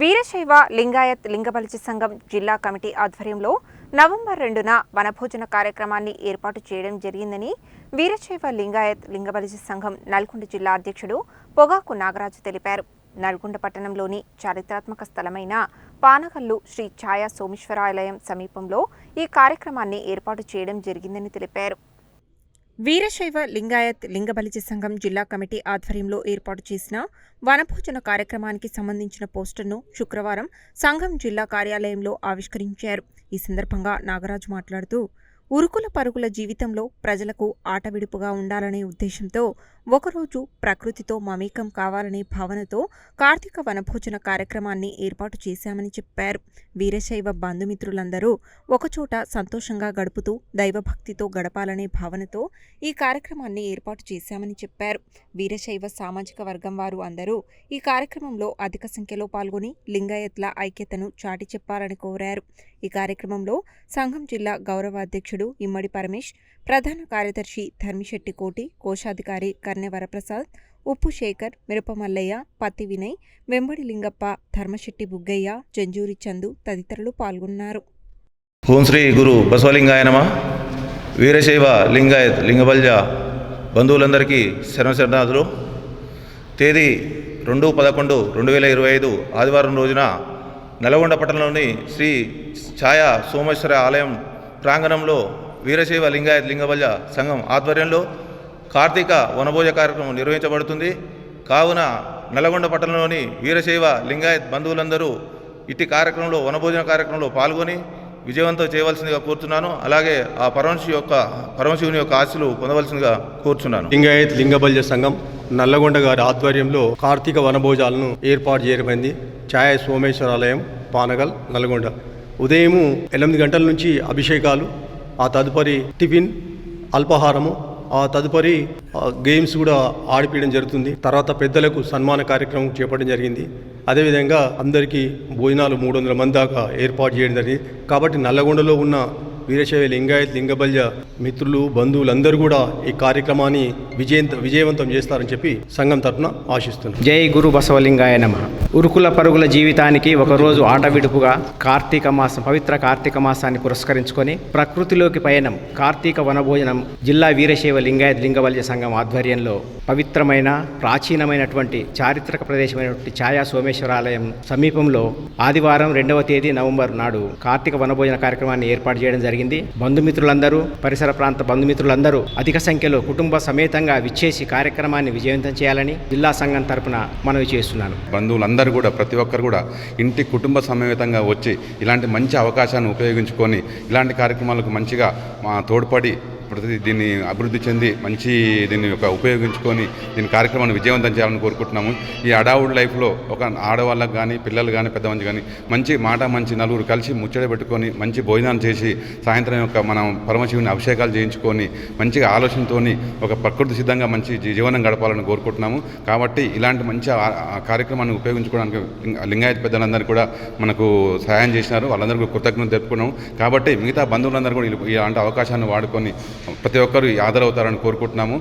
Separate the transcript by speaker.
Speaker 1: వీరశైవ లింగాయత్ లింగబలిచి సంఘం జిల్లా కమిటీ ఆధ్వర్యంలో నవంబర్ రెండున వనభోజన కార్యక్రమాన్ని ఏర్పాటు చేయడం జరిగిందని వీరశైవ లింగాయత్ లింగబలిచి సంఘం నల్గొండ జిల్లా అధ్యక్షుడు పొగాకు నాగరాజు తెలిపారు. నల్గొండ పట్టణంలోని చారిత్రాత్మక స్థలమైన పానగల్లు శ్రీ ఛాయా సోమేశ్వరాలయం సమీపంలో ఈ కార్యక్రమాన్ని ఏర్పాటు చేయడం జరిగిందని తెలిపారు. వీరశైవ లింగాయత్ లింగబలిజ సంఘం జిల్లా కమిటీ ఆధ్వర్యంలో ఏర్పాటు చేసిన వనభోజన కార్యక్రమానికి సంబంధించిన పోస్టర్ను శుక్రవారం సంఘం జిల్లా కార్యాలయంలో ఆవిష్కరించారు. ఈ సందర్భంగా నాగరాజు మాట్లాడుతూ ఉరుకుల పరుగుల జీవితంలో ప్రజలకు ఆటవిడుపుగా ఉండాలనే ఉద్దేశంతో ఒకరోజు ప్రకృతితో మమేకం కావాలనే భావనతో కార్తీక వనభోజన కార్యక్రమాన్ని ఏర్పాటు చేశామని చెప్పారు. వీరశైవ బంధుమిత్రులందరూ ఒకచోట సంతోషంగా గడుపుతూ దైవభక్తితో గడపాలనే భావనతో ఈ కార్యక్రమాన్ని ఏర్పాటు చేశామని చెప్పారు. వీరశైవ సామాజిక వర్గం వారు అందరూ ఈ కార్యక్రమంలో అధిక సంఖ్యలో పాల్గొని లింగాయత్ల ఐక్యతను చాటి చెప్పాలని కోరారు. ఈ కార్యక్రమంలో సంఘం జిల్లా గౌరవ అధ్యక్షుడు ఇమ్మడి పరమేష్ ప్రధాన కార్యదర్శి ధర్మిశెట్టి కోటి కోశాధికారి కర్నె వరప్రసాద్ ఉప్పు శేఖర్ మిరపమల్లయ్య పత్తి వినయ్ వెంబడి లింగప్ప ధర్మశెట్టి బుగ్గయ్య జంజూరి చందు తదితరులు పాల్గొన్నారు.
Speaker 2: ఓం శ్రీ గురు బసవలింగాయ నమ. వీరశైవ లింగాయత్ లింగబల్జ బంధువులందరికీ శరణశరణాదులు. తేదీ రెండు పదకొండు రెండు వేల ఇరవై ఐదు ఆదివారం రోజున నల్గొండ పట్టణంలోని శ్రీ ఛాయా సోమేశ్వర ఆలయం ప్రాంగణంలో వీరశైవ లింగాయత్ లింగబల్జ సంఘం ఆధ్వర్యంలో కార్తీక వనభోజ కార్యక్రమం నిర్వహించబడుతుంది. కావున నల్గొండ పట్టణంలోని వీరశైవ లింగాయత్ బంధువులందరూ ఇట్టి కార్యక్రమంలో వనభోజన కార్యక్రమంలో పాల్గొని విజయవంతం చేయవలసిందిగా కోరుతున్నాను అలాగే ఆ పరమశి యొక్క పరమశివుని యొక్క ఆశలు పొందవలసిందిగా కోరుతున్నాను
Speaker 3: లింగాయత్ లింగబల్య సంఘం నల్లగొండ గారి ఆధ్వర్యంలో కార్తీక వనభోజాలను ఏర్పాటు చేయబడింది ఛాయ సోమేశ్వరాలయం పానగల్ నల్గొండ. ఉదయం ఎనిమిది గంటల నుంచి అభిషేకాలు ఆ తదుపరి టిఫిన్ అల్పాహారము తదుపరి గేమ్స్ కూడా ఆడిపించడం జరుగుతుంది. తర్వాత పెద్దలకు సన్మాన కార్యక్రమం చేపట్టడం జరిగింది. అదేవిధంగా అందరికీ భోజనాలు మూడు వందల మంది దాకా ఏర్పాటు చేయడం జరిగింది. కాబట్టి నల్లగొండలో ఉన్న వీరశైవ లింగాయత్ లింగబల్య మిత్రులు బంధువులందరూ కూడా ఈ కార్యక్రమాన్ని విజయంత విజయవంతం చేస్తారని చెప్పి సంఘం తరఫున ఆశిస్తున్నాం.
Speaker 4: జై గురు బసవలింగాయ నమ. ఉరుకుల పరుగుల జీవితానికి ఒకరోజు ఆట విడుపుగా కార్తీక మాసం పవిత్ర కార్తీక మాసాన్ని పురస్కరించుకొని ప్రకృతిలోకి పయనం కార్తీక వనభోజనం జిల్లా వీరశైవ లింగాయత్ లింగబల్య సంఘం ఆధ్వర్యంలో పవిత్రమైన ప్రాచీనమైనటువంటి చారిత్రక ప్రదేశమైనటువంటి ఛాయా సోమేశ్వరాలయం సమీపంలో ఆదివారం రెండవ తేదీ నవంబర్ నాడు కార్తీక వనభోజన కార్యక్రమాన్ని ఏర్పాటు చేయడం జరిగింది. జరిగింది. బంధుమిత్రులందరూ పరిసర ప్రాంత బంధుమిత్రులందరూ అధిక సంఖ్యలో కుటుంబ సమేతంగా విచ్చేసి కార్యక్రమాన్ని విజయవంతం చేయాలని జిల్లా సంఘం తరపున మనవి చేస్తున్నాను.
Speaker 5: బంధువులందరూ కూడా ప్రతి ఒక్కరు కూడా ఇంటి కుటుంబ సమేతంగా వచ్చి ఇలాంటి మంచి అవకాశాన్ని ఉపయోగించుకొని ఇలాంటి కార్యక్రమాలకు మంచిగా మా తోడ్పడి ప్రతి దీన్ని అభివృద్ధి చెంది మంచి దీన్ని ఒక ఉపయోగించుకొని దీని కార్యక్రమాన్ని విజయవంతం చేయాలని కోరుకుంటున్నాము. ఈ అడావుడ్ లైఫ్లో ఒక ఆడవాళ్ళకు కానీ పిల్లలు కానీ పెద్దమంది కానీ మంచి మాట మంచి నలుగురు కలిసి ముచ్చట పెట్టుకొని మంచి భోజనాలు చేసి సాయంత్రం యొక్క మనం పరమశివుని అభిషేకాలు చేయించుకొని మంచిగా ఆలోచనతోని ఒక ప్రకృతి సిద్ధంగా మంచి జీవనం గడపాలని కోరుకుంటున్నాము. కాబట్టి ఇలాంటి మంచి కార్యక్రమాన్ని ఉపయోగించుకోవడానికి లింగాయత లింగాయత్ పెద్దలందరూ కూడా మనకు సహాయం చేసినారు. వాళ్ళందరికీ కృతజ్ఞత తెలుపుకున్నాము. కాబట్టి మిగతా బంధువులందరూ కూడా ఇలాంటి అవకాశాన్ని వాడుకొని ప్రతి ఒక్కరూ ఆదరవుతారని కోరుకుంటున్నాము.